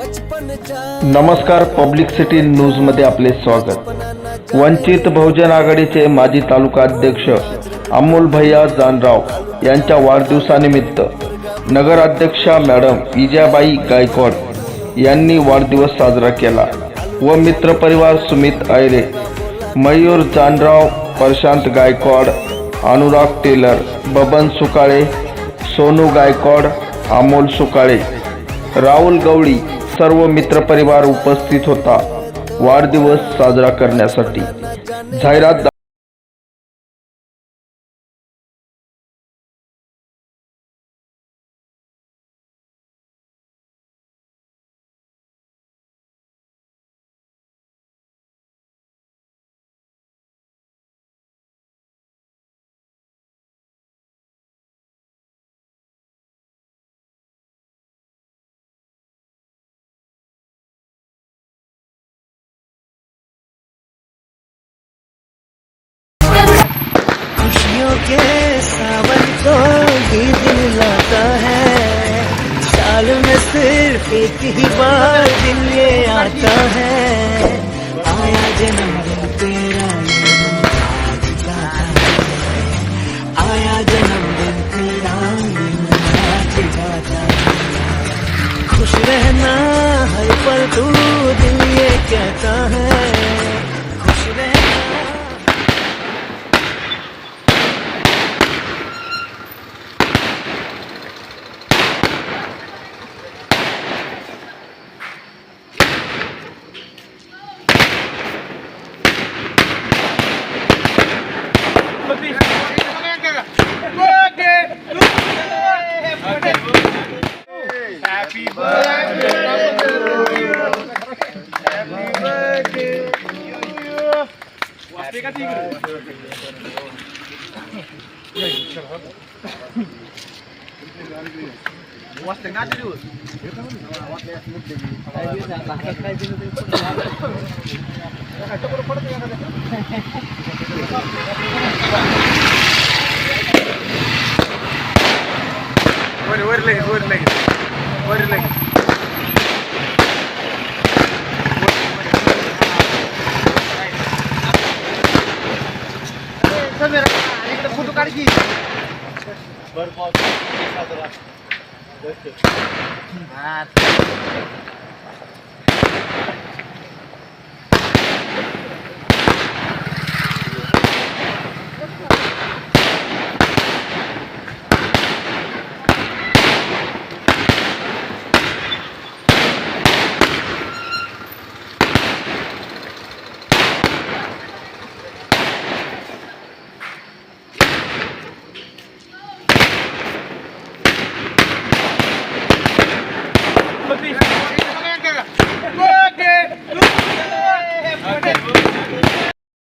नमस्कार public city न्यूजमध्ये आपले स्वागत. वंचित बहुजन आघाडीचे माजी तालुका अध्यक्ष अमोल भैया जानराव यांच्या वाढदिवसानिमित्त नगराध्यक्षा मॅडम विजयाबाई गायकवाड यांनी वाढदिवस साजरा केला व मित्रपरिवार सुमित आयरे मयूर जानराव प्रशांत गायकवाड अनुराग टेलर बबन सुकाळे सोनू गायकवाड अमोल सुकाळे राहुल गवळी सर्व मित्रपरिवार उपस्थित होता. वाढदिवस साजरा करण्यासाठी. जाहिरात के सावन को ही दिन लाता है। साल में सिर्फ़ एक ही बार दिन ये आता है। आया तेरा आज गाता है आया जन्मदिन तेरा ये मन आज खुश रहना हर पल तू दिल ये कहता है। वर वर लगेच वर लगेच. वर लगेच. फोटो काढ की. हा.